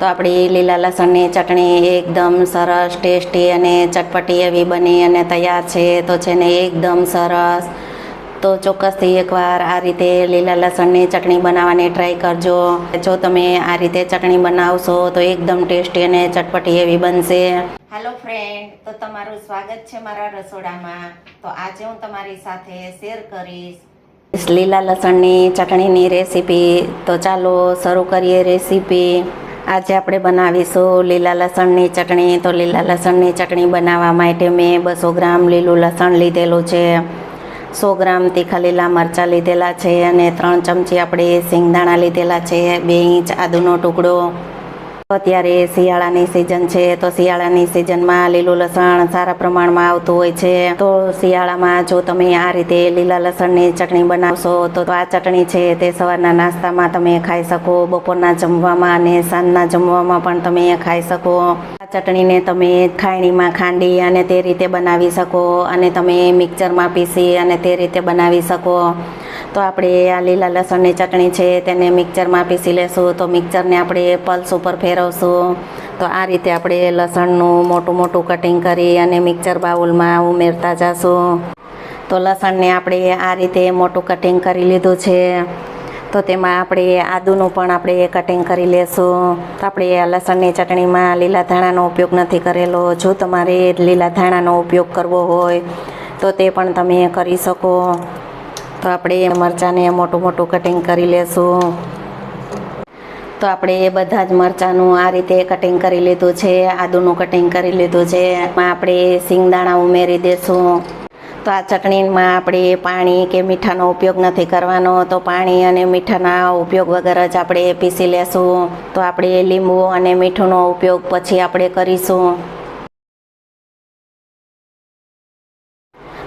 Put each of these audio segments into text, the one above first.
તો આપણી લીલા લસણની ચટણી એકદમ સરસ ટેસ્ટી અને ચટપટી એવી બની અને તૈયાર છે. તો છે ને એકદમ સરસ. તો ચોક્કસથી એકવાર આ રીતે લીલા લસણની ચટણી બનાવવાની ટ્રાય કરજો. જો તમે આ રીતે ચટણી બનાવશો તો એકદમ ટેસ્ટી અને ચટપટી એવી બનશે. હેલો ફ્રેન્ડ તો તમારું સ્વાગત છે મારા રસોડામાં. તો આજે હું તમારી સાથે શેર કરીશ. લીલા લસણની ચટણીની રેસીપી. તો ચાલો શરૂ કરીએ રેસીપી. આજે આપણે બનાવીશું લીલા લસણની ચટણી. તો લીલા લસણની ચટણી બનાવવા માટે મેં બસો ગ્રામ લીલું લસણ લીધેલું છે. સો ગ્રામ તીખા લીલા મરચાં લીધેલા છે અને ત્રણ ચમચી આપણે સિંગદાણા લીધેલા છે. બે ઇંચ આદુનો ટુકડો. અત્યારે શિયાળાની સિઝન છે, તો શિયાળાની સિઝનમાં લીલું લસણ સારા પ્રમાણમાં આવતું હોય છે. તો શિયાળામાં જો તમે આ રીતે લીલા લસણની ચટણી બનાવશો, તો આ ચટણી છે તે સવારના નાસ્તામાં તમે ખાઈ શકો, બપોરના જમવામાં અને સાંજના જમવામાં પણ તમે ખાઈ શકો. આ ચટણીને તમે ખાયણીમાં ખાંડી અને તે રીતે બનાવી શકો અને તમે મિક્સરમાં પીસી અને તે રીતે બનાવી શકો. તો આપણે આ લીલા લસણની ચટણી છે તેને મિક્સરમાં પીસી લેશું. તો મિક્સરને આપણે પલ્સ ઉપર ફેરવશું. તો આ રીતે આપણે લસણનું મોટું મોટું કટિંગ કરી અને મિક્સર બાઉલમાં ઉમેરતા જશું. તો લસણને આપણે આ રીતે મોટું કટિંગ કરી લીધું છે. તો તેમાં આપણે આદુનું પણ આપણે કટિંગ કરી લેશું. તો આપણે આ લસણની ચટણીમાં લીલા ધાણાનો ઉપયોગ નથી કરેલો. જો તમારે લીલા ધાણાનો ઉપયોગ કરવો હોય, તો તે પણ તમે કરી શકો. તો આપણે મરચાંને મોટું મોટું કટિંગ કરી લેશું. તો આપણે એ બધા જ મરચાંનું આ રીતે કટિંગ કરી લીધું છે, આદુનું કટિંગ કરી લીધું છે, એમાં આપણે સિંગદાણા ઉમેરી દેશું. તો આ ચટણીમાં આપણે પાણી કે મીઠાનો ઉપયોગ નથી કરવાનો, તો પાણી અને મીઠાના ઉપયોગ વગર જ આપણે પીસી લેશું. તો આપણે લીંબુ અને મીઠુંનો ઉપયોગ પછી આપણે કરીશું.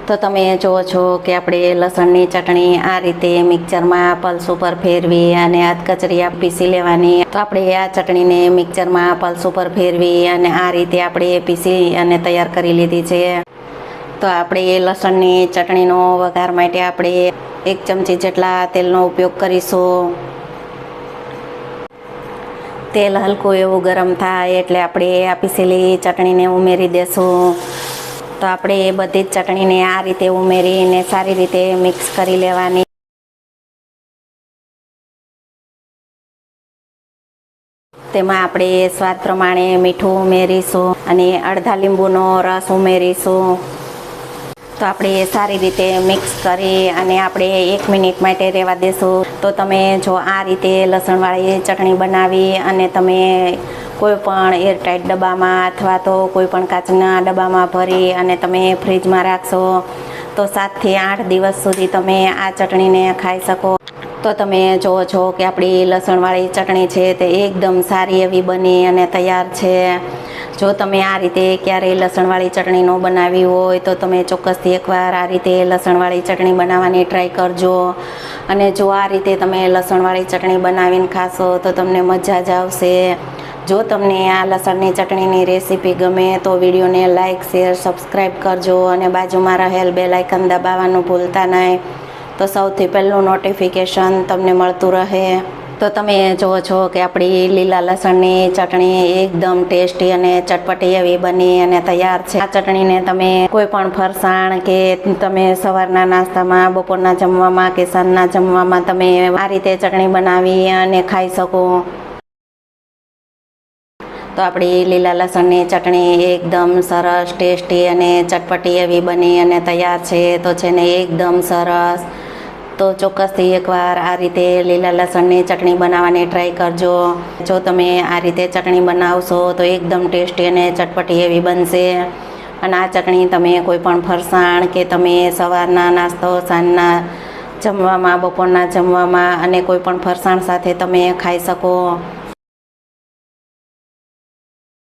તો તમે જુઓ છો કે આપણે લસણની ચટણી આ રીતે મિક્સરમાં પલ્સ ઉપર ફેરવી અને અધકચરી પીસી લેવાની. તો આપણે આ ચટણીને મિક્સરમાં પલ્સ ઉપર ફેરવી અને આ રીતે આપણે પીસી અને તૈયાર કરી લીધી છે. તો આપણે લસણની ચટણીનો વઘાર માટે આપણે એક ચમચી જેટલા તેલનો ઉપયોગ કરીશું. તેલ હલકું એવું ગરમ થાય એટલે આપણે આ પીસેલી ચટણીને ઉમેરી દેશું. તો આપણે એ બધી જ ચટણીને આ રીતે ઉમેરીને સારી રીતે મિક્સ કરી લેવાની. તેમાં આપણે સ્વાદ પ્રમાણે મીઠું ઉમેરીશું અને અડધા લીંબુનો રસ ઉમેરીશું. તો આપણે સારી રીતે મિક્સ કરી અને આપણે એક મિનિટ માટે રહેવા દેશું. તો તમે જો આ રીતે લસણવાળી ચટણી બનાવી અને તમે કોઈ પણ એરટાઈટ ડબ્બામાં અથવા તો કોઈ પણ કાચના ડબ્બામાં ભરી અને તમે ફ્રીજમાં રાખશો, તો સાતથી આઠ દિવસ સુધી તમે આ ચટણીને ખાઈ શકો. તો તમે જુઓ છો કે આપણી લસણવાળી ચટણી છે તે એકદમ સારી એવી બની અને તૈયાર છે. જો તમે આ રીતે ક્યારેય લસણવાળી ચટણી ન બનાવી હોય, તો તમે ચોક્કસથી એકવાર આ રીતે લસણવાળી ચટણી બનાવવાની ટ્રાય કરજો. અને જો આ રીતે તમે લસણવાળી ચટણી બનાવીને ખાશો, તો તમને મજા જ આવશે. જો તમને આ લસણની ચટણીની રેસીપી ગમે તો વિડીયોને લાઇક શેર સબસ્ક્રાઈબ કરજો અને બાજુમાં રહેલ બે લાઇકન દબાવવાનું ભૂલતા નહીં. તો સૌથી પહેલું નોટિફિકેશન તમને મળતું રહે. તો તમે જુઓ છો કે આપણી લીલા લસણની ચટણી એકદમ ટેસ્ટી અને ચટપટી એવી બની અને તૈયાર છે. આ ચટણીને તમે કોઈ પણ ફરસાણ કે તમે સવારના નાસ્તામાં, બપોરના જમવામાં કે સાંજના જમવામાં તમે આ રીતે ચટણી બનાવી અને ખાઈ શકો. તો આપણી લીલા લસણની ચટણી એકદમ સરસ ટેસ્ટી અને ચટપટી એવી બની અને તૈયાર છે. તો છે ને એકદમ સરસ. તો ચોક્કસથી એકવાર આ રીતે લીલા લસણની ચટણી બનાવવાની ટ્રાય કરજો. જો તમે આ રીતે ચટણી બનાવશો તો એકદમ ટેસ્ટી અને ચટપટી એવી બનશે. અને આ ચટણી તમે કોઈ પણ ફરસાણ કે તમે સવારના નાસ્તો, સાંજના જમવામાં, બપોરના જમવામાં અને કોઈ પણ ફરસાણ સાથે તમે ખાઈ શકો.